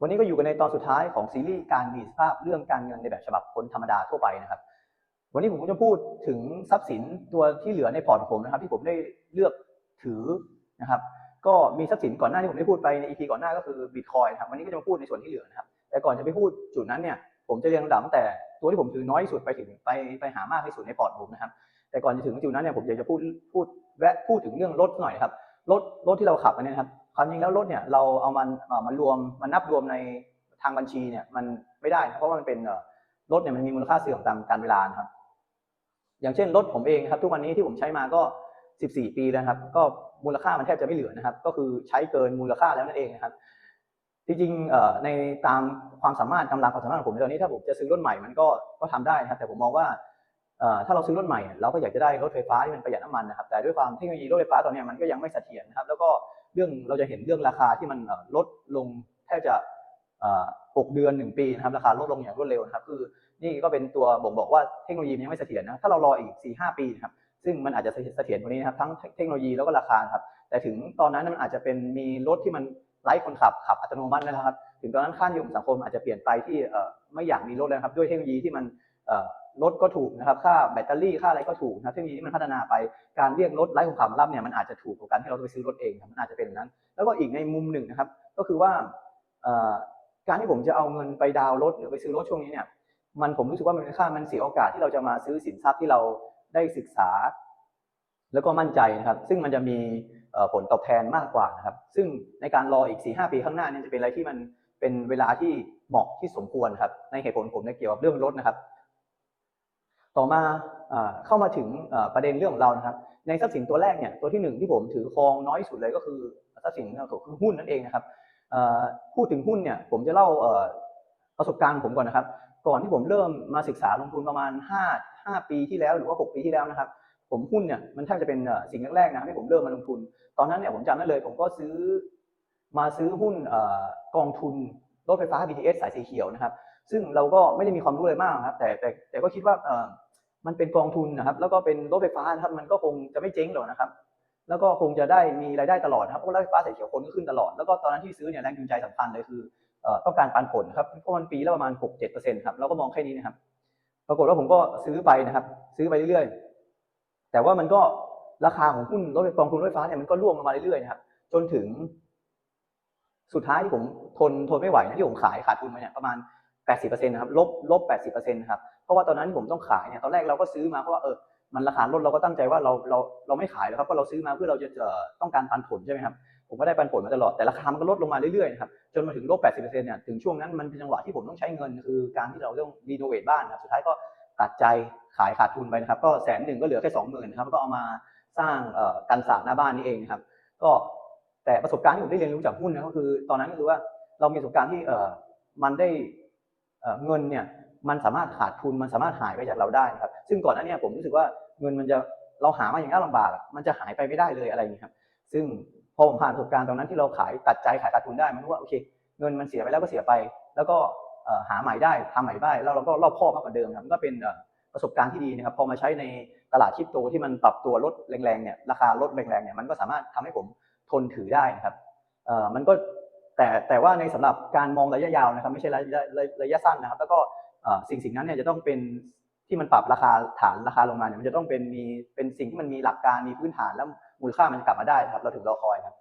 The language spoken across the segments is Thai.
วันนี้ก็อยู่กันในตอนสุดท้ายของซีรีส์การมีสภาพเรื่องการเงินในแบบฉบับคนธรรมดาทั่วไปนะครับ วันนี้ผมก็จะพูดถึงทรัพย์สินตัวที่เหลือในพอร์ตของผมนะครับ ที่ผมได้เลือกถือนะครับ ก็มีทรัพย์สินก่อนหน้าที่ผมได้พูดไปใน EP ก่อนหน้าก็คือบิตคอยนะครับวันนี้ก็จะมาพูดในส่วนที่เหลือนะครับ แต่ก่อนจะไปพูดจุดนั้นเนี่ยผมจะเรียงลำดับตั้งแต่ตัวที่ผมถือน้อยที่สุดไปถึงไปไปหามากที่สุดในพอร์ตผมนะครับ แต่ก่อนจะถึงจุดนั้นเนี่ยผมอยากจะพูดพูดแวะพูดถึงเรื่องรถหน่อยครับรถรถที่เราขับกันเนี่ยครับ ความจริงแล้วรถเนี่ยเราเอามันมารวมมันนับรวมในทางบัญชีเนี่ยมันไม่ได้เพราะว่ามันเป็นรถเนี่ยมันมีมูลค่าเสื่อมตามกาลเวลาครับ อย่างเช่นรถผมเองครับ ทุกวันนี้ที่ผมใช้มาก็ 14 ปีแล้วครับ ก็มูลค่ามันแทบจะไม่เหลือนะครับ ก็คือใช้เกินมูลค่าแล้วนั่นเองนะครับจริงๆเอ่อในตามความสามารถกำลังความสามารถของผมตอนนี้ถ้าผมจะซื้อรถใหม่มันก็ก็ทำได้นะครับแต่ผมมองว่าเอ่อถ้าเราซื้อรถใหม่เราก็อยากจะได้รถไฟฟ้าที่มันประหยัดน้ำมันนะครับแต่ด้วยความเทคโนโลยีรถไฟฟ้าตอนนี้มันก็ยังไม่เสถียรนะครับ แล้วก็ เรื่องเราจะเห็นเรื่องราคาที่มันลดลงแทบจะเอ่อหกเดือนหนึ่งปีนะครับราคาลดลงอย่างรวดเร็วนะครับคือนี่ก็เป็นตัวบ่งบอกว่าเทคโนโลยีมันยังไม่เสถียรนะถ้าเรารออีกสี่ห้าปีนะครับซึ่งมันอาจจะเสถียรกว่านี้นะครับทั้งเทคโนโลยีแล้วก็ราคาครับแต่ถึงตอนนั้นมันอาจจะเป็นมีรถที่มันไร้คนขับขับอัตโนมัตินะครับ ถึงตอนนั้นค่านิยมสังคมอาจจะเปลี่ยนไปที่ไม่อยากมีรถแล้วครับด้วยเทคโนโลยีที่มัน รถก็ถูกนะครับ ค่าแบตเตอรี่ค่าอะไรก็ถูกนะเทคโนโลยีที่มันพัฒนาไปการเรียกรถไร้คนขับมรับเนี่ยมันอาจจะถูกกว่าการที่เราไปซื้อรถเองมันอาจจะเป็นอย่างนั้น แล้วก็อีกในมุมหนึ่งนะครับ ก็คือว่าการที่ผมจะเอาเงินไปดาวรถหรือไปซื้อรถช่วงนี้เนี่ยมันผมรู้สึกว่ามันค่ามันเสียโอกาสที่เราจะมาซื้อสินทรัพย์ที่เราได้ศึกษา แล้วก็มั่นใจนะครับ ซึ่งมันจะมีผลตอบแทนมากกว่านะครับ ซึ่งในการรออีก 4-5 ปีข้างหน้าเนี่ยจะเป็นอะไรที่มันเป็นเวลาที่เหมาะที่สมควรครับในเหตุผลผมเนี่ยเกี่ยวกับเรื่องรถนะครับ ต่อมาเข้ามาถึงประเด็นเรื่องของเรานะครับ ในทรัพย์สินตัวแรกเนี่ยตัวที่หนึ่งที่ผมถือครองน้อยที่สุดเลยก็คือทรัพย์สินก็คือหุ้นนั่นเองนะครับพูดถึงหุ้นเนี่ยผมจะเล่าประสบการณ์ผมก่อนนะครับ ก่อนที่ผมเริ่มมาศึกษาลงทุนประมาณ 5 5 ปีที่แล้วหรือว่า 6 ปีที่แล้วนะครับ ผมหุ้นเนี่ยมันแทบจะเป็นสิ่งแรกๆนะที่ผมเริ่มมาลงทุน ตอนนั้นเนี่ยผมจำได้เลย ผมก็ซื้อมาซื้อหุ้นอกองทุนรถไฟฟ้า BTS สายสีเขียวนะครับ ซึ่งเราก็ไม่ได้มีความรู้อะไรมากนะครับแต่แต่แต่ก็คิดว่า มันเป็นกองทุนนะครับ แล้วก็เป็นรถไฟฟ้านะครับ มันก็คงจะไม่เจ๊งหรอกนะครับ แล้วก็คงจะได้มีรายได้ตลอดครับเพราะรถไฟฟ้าสายเขียวคนก็ขึ้นตลอด แล้วก็ตอนนั้นที่ซื้อเนี่ยแรงจูงใจสำคัญเลยคือต้องการปันผลครับเพราะมันปีละประมาณ 6-7%ครับเราก็มองแค่นี้นะครับ ปรากฏว่าผมก็ซื้อไปนะครับ ซื้อไปเรื่อยๆ แต่ว่ามันก็ราคาของหุ้นรถไฟกองทุนรถไฟฟ้าเนี่ยมันก็ร่วงลงมาเรื่อยๆนะครับ จนถึง สุดท้ายที่ผมทนทนไม่ไหวนะที่ผมขายขาดทุนไปเนี่ยประมาณ 80%นะครับลบลบ 80%นะครับเพราะว่าตอนนั้นผมต้องขายเนี่ยตอนแรกเราก็ซื้อมาเพราะว่าเออมันราคาลดเราก็ตั้งใจว่าเราเราเราไม่ขายแล้วครับเพราะเราซื้อมาเพื่อเราจะต้องการปันผลใช่ไหมครับผมก็ได้ปันผลมาตลอดแต่ราคามันก็ลดลงมาเรื่อยๆนะครับจนมาถึงลบ 80%เนี่ยถึงช่วงนั้นมันเป็นจังหวะที่ผมต้องใช้เงิน คือการที่เราต้องรีโนเวทบ้านนะครับสุดท้ายก็ตัดใจขายขาดทุนไปนะครับก็แสนหนึ่งก็เหลือแค่สองหมื่นนะครับก็เอามาสร้างเอ่อกันศาสตร์หน้าบ้านนี่เองนะครับก็แต่ประสบการณ์ที่ผมได้เรียนรู้จากหุ้นนะก็คือ ตอนนั้นก็คือว่าเรามีประสบการณ์ที่เอ่อมันได้ เงินเนี่ยมันสามารถขาดทุนมันสามารถหายไปจากเราได้ครับ ซึ่งก่อนหน้านี้ผมรู้สึกว่าเงินมันจะเราหามาอย่างยากลำบากมันจะหายไปไม่ได้เลยอะไรอย่างนี้ครับ ซึ่งพอผมผ่านประสบการณ์ตรงนั้นที่เราขายตัดใจขายขาดทุนได้มันรู้ว่าโอเค เงินมันเสียไปแล้วก็เสียไป แล้วก็หาใหม่ได้ทำใหม่ได้แล้วเราก็รอบคอบมากกว่าเดิมครับมันก็เป็นประสบการณ์ที่ดีนะครับ พอมาใช้ในตลาดคริปโตที่มันปรับตัวลดแรงๆเนี่ยราคาลดแรงๆเนี่ยมันก็สามารถทำให้ผมทนถือได้นะครับมันก็ แต่แต่ว่าในสำหรับการมองระยะยาวนะครับไม่ใช่ระยะระยะสั้นนะครับ แล้วก็สิ่งสิ่งนั้นเนี่ยจะต้องเป็นที่มันปรับราคาฐานราคาลงมาเนี่ยมันจะต้องเป็นมีเป็นสิ่งที่มันมีหลักการมีพื้นฐานแล้วมูลค่ามันกลับมาได้นะครับ เราถึงรอคอยครับ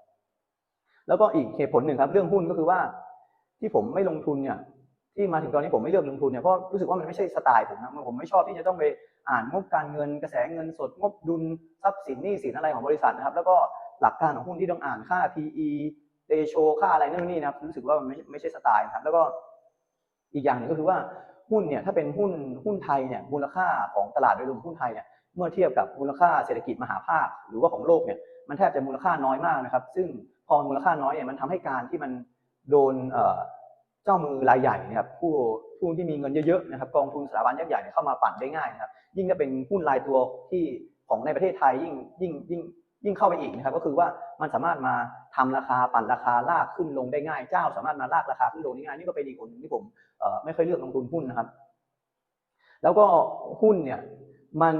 แล้วก็อีกเหตุผลหนึ่งครับ เรื่องหุ้นก็คือว่าที่ผมไม่ลงทุนเนี่ยที่มาถึงตอนนี้ผมไม่เลือกลงทุนเนี่ยเพราะรู้สึกว่ามันไม่ใช่สไตล์ผมนะผมไม่ชอบที่จะต้องไปอ่านงบการเงินกระแสเงินสดงบดุลทรัพย์สินหนี้สินอะไรของบริษัทนะครับ แล้วก็หลักการของหุ้นที่ต้องอ่านค่า PE ratio ค่าอะไรนู่นนี่นะครับรู้สึกว่ามันไม่ไม่ใช่สไตล์นะครับ แล้วก็อีกอย่างหนึ่งก็คือว่าหุ้นเนี่ยถ้าเป็นหุ้นหุ้นไทยเนี่ยมูลค่าของตลาดโดยรวมหุ้นไทยเนี่ยเมื่อเทียบกับมูลค่าเศรษฐกิจมหาภาค หรือว่าของโลกเนี่ยมันแทบจะมูลค่าน้อยมากนะครับ ซึ่งพอมูลค่าน้อยเนี่ยมันทำให้การที่มันโดนเจ้ามือรายใหญ่นะครับผู้ผู้ที่มีเงินเยอะๆนะครับกองทุนสถาบันยักษ์ใหญ่เนี่ยเข้ามาปั่นได้ง่ายนะครับ ยิ่งถ้าเป็นหุ้นรายตัวที่ของในประเทศไทยยิ่งยิ่งยิ่งยิ่งเข้าไปอีกนะครับ ก็คือว่ามันสามารถมา ทำราคาปั่นราคาลากขึ้นลงได้ง่ายเจ้า สามารถมาลากราคาขึ้นลงได้ง่ายนี่ก็เป็นอีกคนที่ผมไม่ค่อยเลือกลงทุนหุ้นนะครับ แล้วก็หุ้นเนี่ยมัน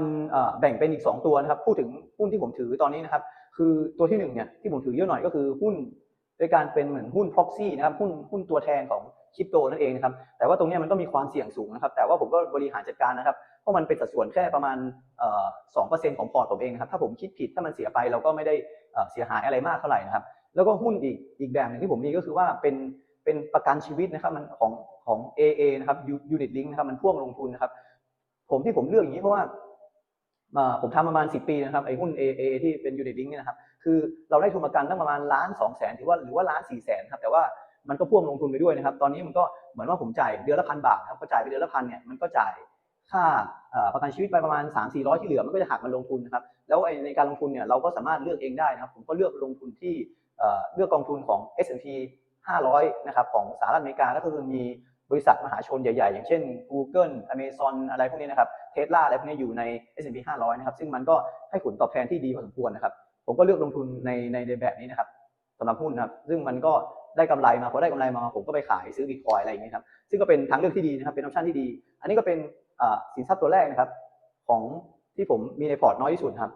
แบ่งเป็นอีกสองตัวนะครับ พูดถึงหุ้นที่ผมถือตอนนี้นะครับ คือตัวที่หนึ่งเนี่ยที่ผมถือเยอะหน่อยก็คือหุ้นโดยการเป็นเหมือนหุ้น proxy นะครับหุ้นหุ้นตัวแทนของคริปโตนั่นเองนะครับ แต่ว่าตรงนี้มันก็มีความเสี่ยงสูงนะครับ แต่ว่าผมก็บริหารจัดการนะครับ เพราะมันเป็นสัดส่วนแค่ประมาณสองเปอร์เซ็นต์ของพอร์ตผมเองนะครับ ถ้าผมคิดผิดถ้ามันเสียไปเราก็ไม่ได้เสียหายอะไรมากเท่าไหร่นะครับ แล้วก็หุ้นอีกอีกแบบหนึ่งที่ผมมีก็คือว่าเป็นเป็นประกันชีวิตนะครับมันของของ AA นะครับ Unit Link นะครับมันพ่วงลงทุนนะครับ ผมที่ผมเลือกอย่างนี้เพราะว่าผมทำประมาณ 10 ปีนะครับไอ้หุ้น AA ที่เป็น Unit Link เนี่ยนะครับคือเราได้ทุนประกันตั้งประมาณล้านสองแสนถือว่าหรือว่าล้านสี่แสนครับแต่ว่ามันก็พ่วงลงทุนไปด้วยนะครับ ตอนนี้มันก็เหมือนว่าผมจ่ายเดือนละพันบาทครับก็จ่ายไปเดือนละพันเนี่ยมันก็จ่ายค่าประกันชีวิตไปประมาณ 3 4 0 0 ที่เหลือมันก็จะหักมาลงทุนนะครับแล้วในการลงทุนเนี่ยเราก็สามารถเลือกเองได้นะครับ ผมก็เลือกลงทุนที่ เลือกกองทุนของ S&P 500 นะครับของสหรัฐอเมริกาก็คือมีบริษัทมหาชนใหญ่ ๆ อย่างเช่น Google Amazon อะไรพวกนี้นะครับ Tesla อะไรพวกนี้อยู่ใน S&P 500 นะครับ ซึ่งมันก็ให้ผลตอบแทนที่ดีพอสมควรนะครับ ผมก็เลือกลงทุนในในแบบนี้นะครับสำหรับหุ้นนะครับ ซึ่งมันก็ได้กำไรมาพอได้กำไรมาผมก็ไปขายซื้อบิตคอยอะไรอย่างนี้ครับ ซึ่งก็เป็นทางเลือกที่ดีนะครับ เป็นออปชันที่ดี อันนี้ก็เป็นสินทรัพย์ตัวแรกนะครับ ของที่ผมมีในพอร์ตน้อยที่สุดครับ